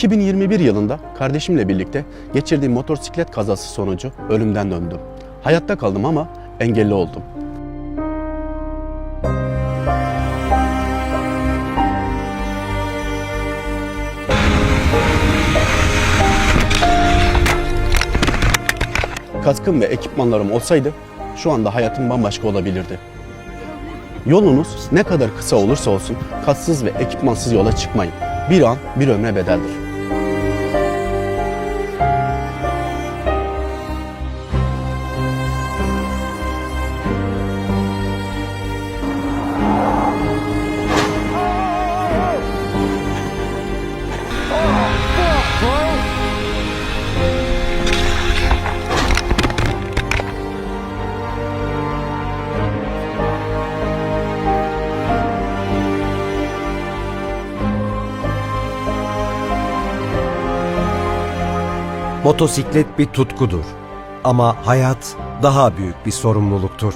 2021 yılında kardeşimle birlikte geçirdiğim motosiklet kazası sonucu ölümden döndüm. Hayatta kaldım ama engelli oldum. Kaskım ve ekipmanlarım olsaydı şu anda hayatım bambaşka olabilirdi. Yolunuz ne kadar kısa olursa olsun kassız ve ekipmansız yola çıkmayın. Bir an bir ömre bedeldir. Motosiklet bir tutkudur ama hayat daha büyük bir sorumluluktur.